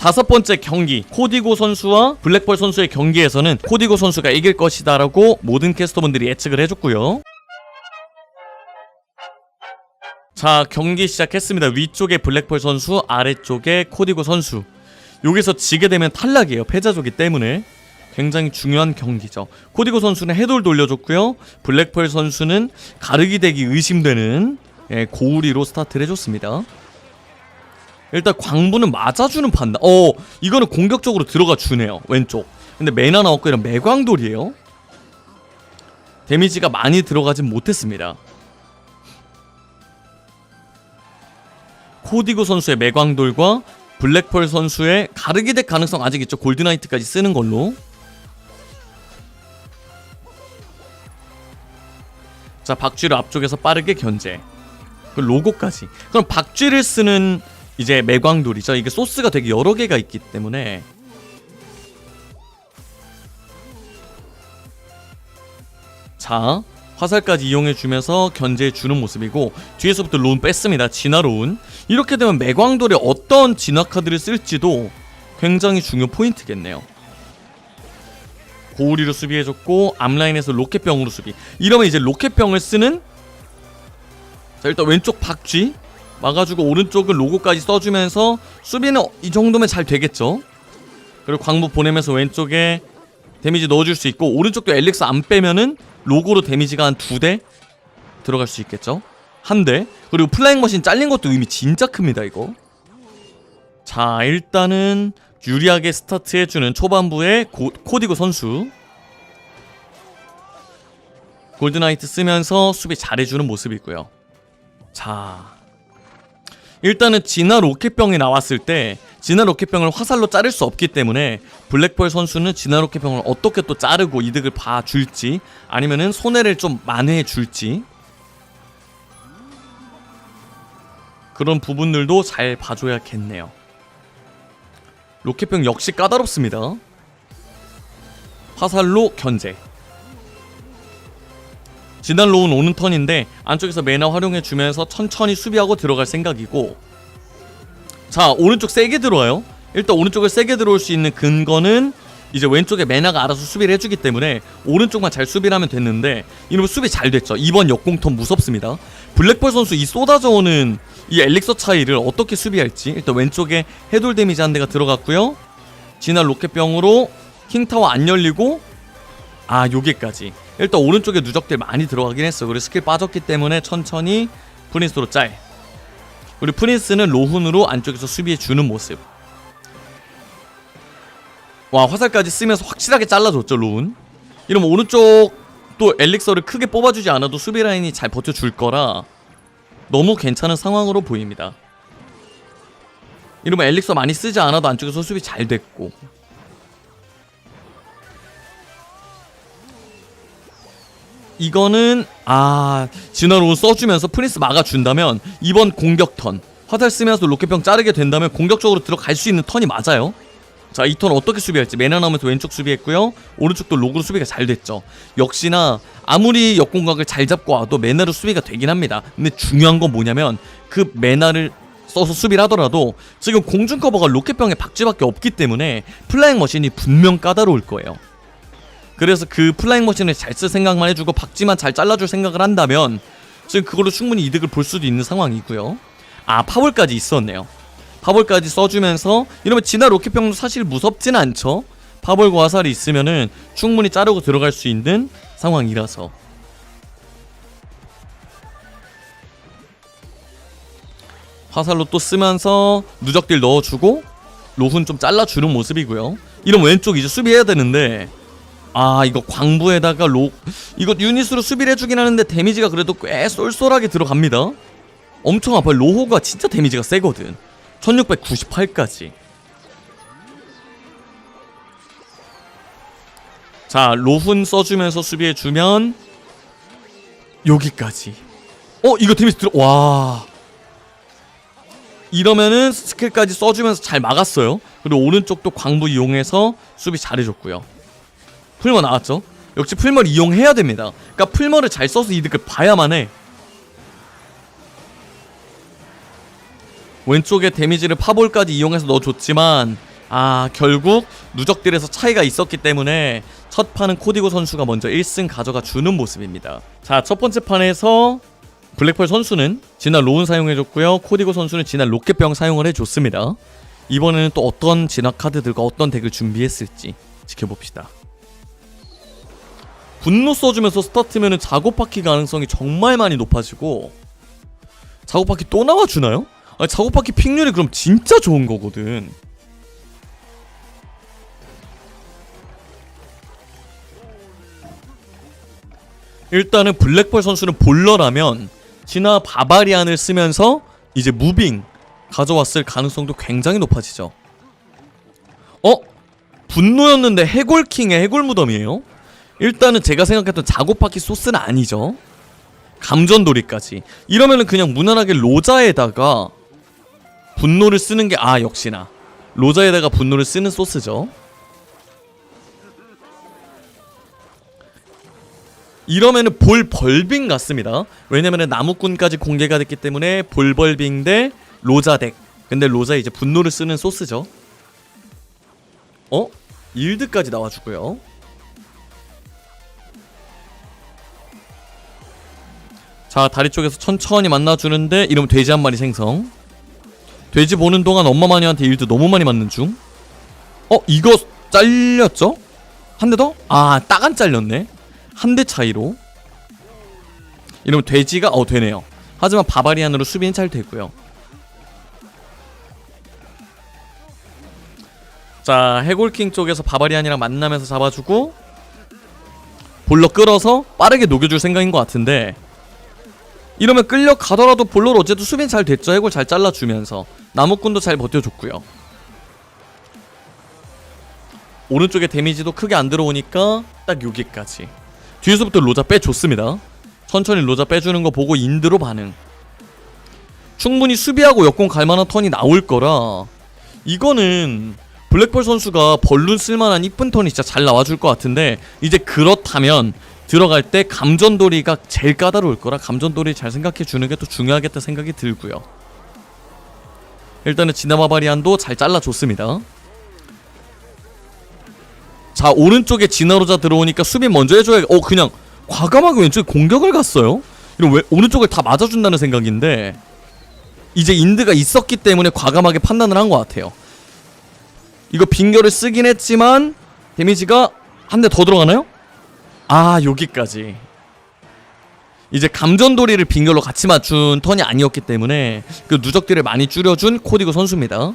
다섯 번째 경기 코디고 선수와 블랙펄 선수의 경기에서는 코디고 선수가 이길 것이다라고 모든 캐스터분들이 예측을 해줬고요. 자 경기 시작했습니다. 위쪽에 블랙펄 선수, 아래쪽에 코디고 선수. 여기서 지게 되면 탈락이에요. 패자조기 때문에 굉장히 중요한 경기죠. 코디고 선수는 해돌 돌려줬고요. 블랙펄 선수는 가르기 덱이 의심되는 예, 고우리로 스타트를 해줬습니다. 일단 광부는 맞아주는 판단. 어, 이거는 공격적으로 들어가 주네요. 왼쪽. 근데 메나 나왔고 이런 매광돌이에요. 데미지가 많이 들어가진 못했습니다. 코디고 선수의 매광돌과 블랙펄 선수의 가르기 덱 가능성 아직 있죠. 골드나이트까지 쓰는 걸로. 자, 박쥐를 앞쪽에서 빠르게 견제. 그 로고까지. 그럼 박쥐를 쓰는 이제 매광돌이죠. 이게 소스가 되게 여러 개가 있기 때문에 자 화살까지 이용해 주면서 견제해 주는 모습이고 뒤에서부터 론 뺐습니다. 진화 론 이렇게 되면 매광돌이 어떤 진화 카드를 쓸지도 굉장히 중요 포인트겠네요. 고우리로 수비해줬고 앞라인에서 로켓병으로 수비 이러면 이제 로켓병을 쓰는 자 일단 왼쪽 박쥐 막아주고 오른쪽은 로고까지 써주면서 수비는 이 정도면 잘 되겠죠. 그리고 광부 보내면서 왼쪽에 데미지 넣어줄 수 있고 오른쪽도 엘릭스 안 빼면은 로고로 데미지가 한 두 대 들어갈 수 있겠죠. 한 대. 그리고 플라잉 머신 잘린 것도 의미 진짜 큽니다 이거. 자 일단은 유리하게 스타트해주는 초반부의 고, 코디고 선수. 골드나이트 쓰면서 수비 잘해주는 모습이고요. 자 일단은 진화 로켓병이 나왔을 때 진화 로켓병을 화살로 자를 수 없기 때문에 블랙펄 선수는 진화 로켓병을 어떻게 또 자르고 이득을 봐줄지 아니면은 손해를 좀 만회해 줄지 그런 부분들도 잘 봐줘야겠네요. 로켓병 역시 까다롭습니다. 화살로 견제. 진단 로운 오는 턴인데 안쪽에서 메나 활용해 주면서 천천히 수비하고 들어갈 생각이고. 자 오른쪽 세게 들어와요. 일단 오른쪽을 세게 들어올 수 있는 근거는 이제 왼쪽에 메나가 알아서 수비를 해주기 때문에 오른쪽만 잘 수비를 하면 됐는데 이러면 수비 잘 됐죠. 이번 역공턴 무섭습니다. 블랙펄 선수 이 쏟아져 오는 이 엘릭서 차이를 어떻게 수비할지. 일단 왼쪽에 해돌 데미지 한 대가 들어갔고요. 진화 로켓병으로 킹타워 안 열리고 아 여기까지 일단 오른쪽에 누적들 많이 들어가긴 했어. 그리고 스킬 빠졌기 때문에 천천히 프린스로 짤. 우리 프린스는 로훈으로 안쪽에서 수비해 주는 모습. 와 화살까지 쓰면서 확실하게 잘라줬죠 로훈. 이러면 오른쪽 또 엘릭서를 크게 뽑아주지 않아도 수비 라인이 잘 버텨줄 거라 너무 괜찮은 상황으로 보입니다. 이러면 엘릭서 많이 쓰지 않아도 안쪽에서 수비 잘 됐고 이거는 아 진화로 써주면서 프린스 막아준다면 이번 공격 턴 화살 쓰면서 로켓병 자르게 된다면 공격적으로 들어갈 수 있는 턴이 맞아요. 자 이 턴 어떻게 수비할지. 매너 나오면서 왼쪽 수비했고요. 오른쪽도 로그로 수비가 잘 됐죠. 역시나 아무리 역공각을 잘 잡고 와도 매너로 수비가 되긴 합니다. 근데 중요한 건 뭐냐면 그 매너를 써서 수비를 하더라도 지금 공중 커버가 로켓병에 박쥐밖에 없기 때문에 플라잉 머신이 분명 까다로울 거예요 그래서 그 플라잉 머신을 잘 쓸 생각만 해주고 박쥐만 잘 잘라줄 생각을 한다면 지금 그걸로 충분히 이득을 볼 수도 있는 상황이고요. 아 파볼까지 있었네요. 파볼까지 써주면서 이러면 진화 로켓병도 사실 무섭진 않죠. 파볼과 화살이 있으면은 충분히 자르고 들어갈 수 있는 상황이라서. 화살로 또 쓰면서 누적딜 넣어주고 로훈 좀 잘라주는 모습이고요. 이러면 왼쪽 이제 수비해야 되는데 아 이거 광부에다가 로 이거 유닛으로 수비를 해주긴 하는데 데미지가 그래도 꽤 쏠쏠하게 들어갑니다. 엄청 아파요. 로호가 진짜 데미지가 세거든. 1698까지. 자 로훈 써주면서 수비해주면 여기까지. 어 이거 데미지 들어 와. 이러면은 스킬까지 써주면서 잘 막았어요. 그리고 오른쪽도 광부 이용해서 수비 잘해줬고요 풀머 나왔죠? 역시 풀머를 이용해야 됩니다. 그러니까 풀머를 잘 써서 이득을 봐야만 해. 왼쪽에 데미지를 파볼까지 이용해서 넣어줬지만 아 결국 누적들에서 차이가 있었기 때문에 첫 판은 코디고 선수가 먼저 1승 가져가 주는 모습입니다. 자 첫 번째 판에서 블랙펄 선수는 진화 로운 사용해줬고요. 코디고 선수는 진화 로켓병 사용을 해줬습니다. 이번에는 또 어떤 진화 카드들과 어떤 덱을 준비했을지 지켜봅시다. 분노 써주면서 스타트면은 작업바퀴 가능성이 정말 많이 높아지고 작업바퀴 또 나와주나요? 아니 작업바퀴 픽률이 그럼 진짜 좋은 거거든. 일단은 블랙펄 선수는 볼러라면 진화 바바리안을 쓰면서 이제 무빙 가져왔을 가능성도 굉장히 높아지죠. 어? 분노였는데 해골킹의 해골 무덤이에요? 일단은 제가 생각했던 작업바퀴 소스는 아니죠. 감전돌이까지. 이러면은 그냥 무난하게 로자에다가 분노를 쓰는 게 아 역시나 로자에다가 분노를 쓰는 소스죠. 이러면은 볼벌빙 같습니다. 왜냐면은 나무꾼까지 공개가 됐기 때문에 볼벌빙 대 로자덱. 근데 로자 이제 분노를 쓰는 소스죠. 어? 일드까지 나와주고요. 자 다리 쪽에서 천천히 만나주는데 이러면 돼지 한 마리 생성. 돼지 보는 동안 엄마 마녀한테 일드 너무 많이 맞는 중. 어 이거 잘렸죠? 한 대 더? 아 딱 안 잘렸네. 한 대 차이로. 이러면 돼지가 어 되네요. 하지만 바바리안으로 수비는 잘 되고요. 자 해골킹 쪽에서 바바리안이랑 만나면서 잡아주고 볼러 끌어서 빠르게 녹여줄 생각인 것 같은데 이러면 끌려가더라도 볼로로 어쨌든 수비는 잘 됐죠. 해골 잘 잘라주면서. 나무꾼도 잘 버텨줬고요. 오른쪽에 데미지도 크게 안 들어오니까 딱 여기까지. 뒤에서부터 로자 빼줬습니다. 천천히 로자 빼주는 거 보고 인드로 반응. 충분히 수비하고 역공 갈만한 턴이 나올 거라. 이거는 블랙펄 선수가 벌룬 쓸만한 이쁜 턴이 진짜 잘 나와줄 것 같은데 이제 그렇다면 들어갈 때 감전돌이가 제일 까다로울 거라 감전돌이 잘 생각해 주는 게 또 중요하겠다 생각이 들고요. 일단은 지나바바리안도 잘 잘라줬습니다. 자 오른쪽에 지나로자 들어오니까 수비 먼저 해줘야 어 그냥 과감하게 왼쪽에 공격을 갔어요. 이런 왜 오른쪽을 다 맞아준다는 생각인데 이제 인드가 있었기 때문에 과감하게 판단을 한 것 같아요. 이거 빙결을 쓰긴 했지만 데미지가 한 대 더 들어가나요? 아 여기까지. 이제 감전돌이를 빙결로 같이 맞춘 턴이 아니었기 때문에 그 누적들을 많이 줄여준 코디고 선수입니다.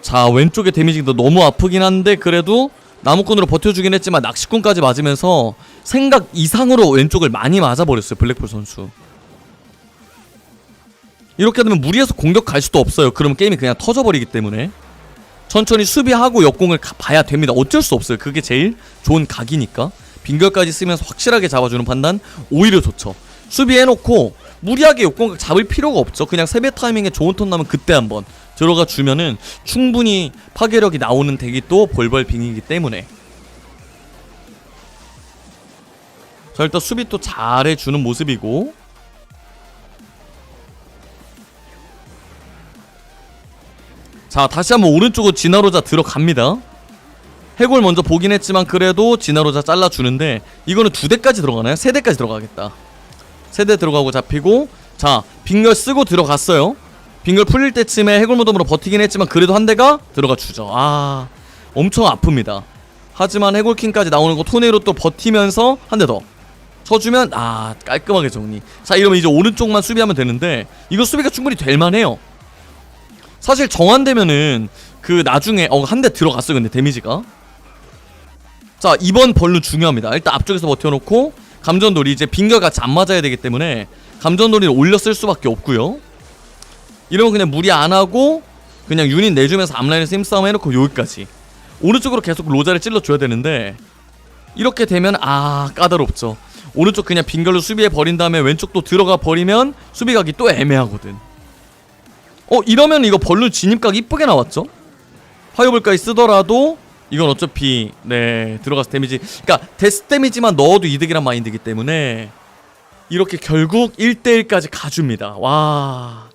자 왼쪽에 데미지가 너무 아프긴 한데 그래도 나무꾼으로 버텨주긴 했지만 낚시꾼까지 맞으면서 생각 이상으로 왼쪽을 많이 맞아버렸어요 블랙풀 선수. 이렇게 되면 무리해서 공격 갈 수도 없어요. 그럼 게임이 그냥 터져버리기 때문에 천천히 수비하고 역공을 가- 봐야 됩니다. 어쩔 수 없어요. 그게 제일 좋은 각이니까. 빙결까지 쓰면서 확실하게 잡아주는 판단 오히려 좋죠. 수비해놓고 무리하게 역공을 잡을 필요가 없죠. 그냥 세배 타이밍에 좋은 턴 나면 그때 한번 들어가 주면은 충분히 파괴력이 나오는 덱이 또 볼벌 빙이기 때문에. 자 일단 수비 또 잘해주는 모습이고 자 다시 한번 오른쪽으로 진화로자 들어갑니다. 해골 먼저 보긴 했지만 그래도 진화로자 잘라주는데 이거는 두 대까지 들어가나요? 세 대까지 들어가겠다. 세 대 들어가고 잡히고 자 빙결 쓰고 들어갔어요. 빙결 풀릴 때쯤에 해골 무덤으로 버티긴 했지만 그래도 한 대가 들어가 주죠. 아 엄청 아픕니다. 하지만 해골킹까지 나오는 거 토네로 또 버티면서 한 대더 쳐주면 아 깔끔하게 정리. 자 이러면 이제 오른쪽만 수비하면 되는데 이거 수비가 충분히 될 만해요 사실 정한되면은 그 나중에 어 한 대 들어갔어요 근데 데미지가. 자 이번 벌룬 중요합니다. 일단 앞쪽에서 버텨놓고 감전돌이 이제 빙결 같이 안 맞아야 되기 때문에 감전돌이를 쓸 수밖에 없고요. 이러면 그냥 무리 안 하고 그냥 유닛 내주면서 앞라인에서 힘싸움 해놓고 여기까지. 오른쪽으로 계속 로자를 찔러줘야 되는데 이렇게 되면 아 까다롭죠. 오른쪽 그냥 빙결로 수비해 버린 다음에 왼쪽 또 들어가 버리면 수비 가기 또 애매하거든 어 이러면 이거 벌룬 진입각 이쁘게 나왔죠? 화요불까지 쓰더라도 이건 어차피 네 들어가서 데미지 그러니까 데스 데미지만 넣어도 이득이란 마인드이기 때문에 이렇게 결국 1대1까지 가줍니다 와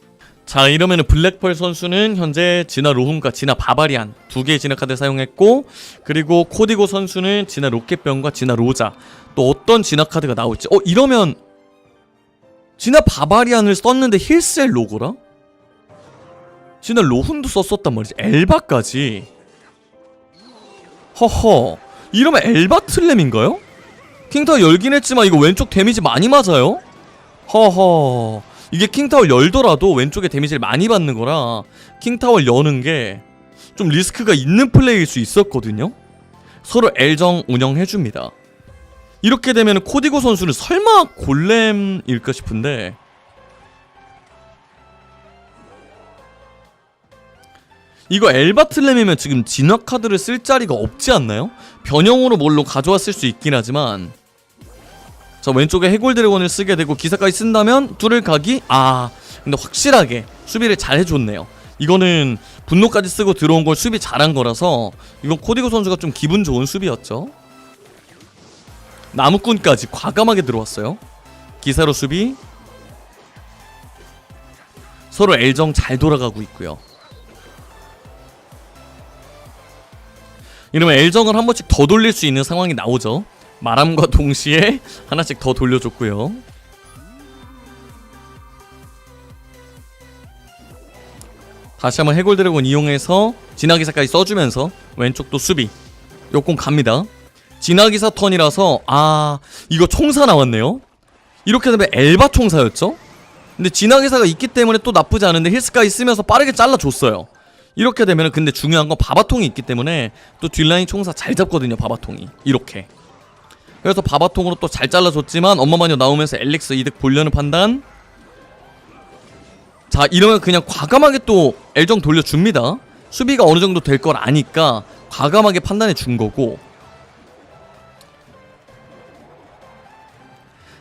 자 이러면은 블랙펄 선수는 현재 진화 로훈과 진화 바바리안 두 개의 진화 카드 사용했고 그리고 코디고 선수는 진화 로켓병과 진화 로자 또 어떤 진화 카드가 나올지 어 이러면 진화 바바리안을 썼는데 힐셀 로고라? 진화 로훈도 썼었단 말이지. 엘바까지. 허허. 이러면 엘바 틀렘인가요? 킹타워 열긴 했지만 이거 왼쪽 데미지 많이 맞아요? 허허. 이게 킹타워 열더라도 왼쪽에 데미지를 많이 받는 거라 킹타워 여는 게 좀 리스크가 있는 플레이일 수 있었거든요? 서로 L정 운영해줍니다. 이렇게 되면 코디고 선수는 설마 골렘일까 싶은데 이거 엘바틀렘이면 지금 진화 카드를 쓸 자리가 없지 않나요? 변형으로 뭘로 가져왔을 수 있긴 하지만. 자 왼쪽에 해골 드래곤을 쓰게 되고 기사까지 쓴다면 뚫을 각이 아 근데 확실하게 수비를 잘 해줬네요. 이거는 분노까지 쓰고 들어온 걸 수비 잘한 거라서 이건 코디고 선수가 좀 기분 좋은 수비였죠. 나무꾼까지 과감하게 들어왔어요. 기사로 수비. 서로 L정 잘 돌아가고 있고요 이러면 L정을 한 번씩 더 돌릴 수 있는 상황이 나오죠 마람과 동시에 하나씩 더 돌려줬고요. 다시 한번 해골 드래곤 이용해서 진화기사까지 써주면서 왼쪽도 수비 요공 갑니다. 진화기사 턴이라서 아 이거 총사 나왔네요. 이렇게 되면 엘바 총사였죠? 근데 진화기사가 있기 때문에 또 나쁘지 않은데 힐스까지 쓰면서 빠르게 잘라줬어요. 이렇게 되면 근데 중요한 건 바바통이 있기 때문에 또 뒷라인 총사 잘 잡거든요 바바통이. 이렇게. 그래서 바바통으로 또 잘 잘라줬지만 엄마마녀 나오면서 엘릭스 이득 보려는 판단. 자 이러면 그냥 과감하게 또 L정 돌려줍니다. 수비가 어느 정도 될 걸 아니까 과감하게 판단해 준 거고.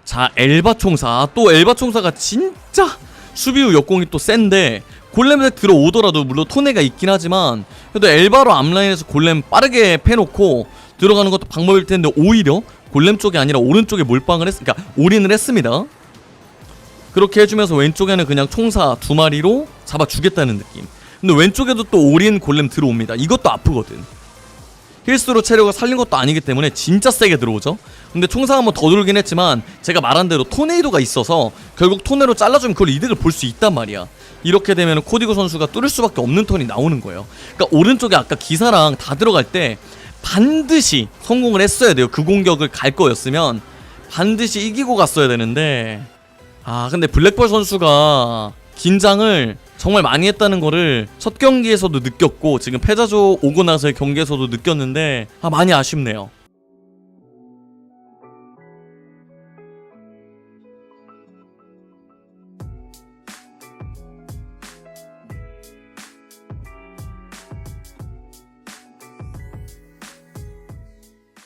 자 엘바 총사. 또 엘바 총사가 진짜 수비 후 역공이 또 센데 골렘에 들어오더라도 물론 토네가 있긴 하지만 그래도 엘바로 앞라인에서 골렘 빠르게 패놓고 들어가는 것도 방법일 텐데 오히려 골렘 쪽이 아니라 오른쪽에 몰빵을 했, 그러니까 올인을 했습니다. 그렇게 해주면서 왼쪽에는 그냥 총사 두 마리로 잡아주겠다는 느낌. 근데 왼쪽에도 또 올인 골렘 들어옵니다. 이것도 아프거든. 힐스로 체력을 살린 것도 아니기 때문에 진짜 세게 들어오죠. 근데 총상 한번 더 돌긴 했지만 제가 말한 대로 토네이도가 있어서 결국 토네로 잘라주면 그걸 이득을 볼 수 있단 말이야. 이렇게 되면 코디고 선수가 뚫을 수밖에 없는 턴이 나오는 거예요. 그러니까 오른쪽에 아까 기사랑 다 들어갈 때 반드시 성공을 했어야 돼요. 그 공격을 갈 거였으면 반드시 이기고 갔어야 되는데 아 근데 블랙볼 선수가 긴장을 정말 많이 했다는 거를 첫 경기에서도 느꼈고 지금 패자조 오고 나서의 경기에서도 느꼈는데 아 많이 아쉽네요.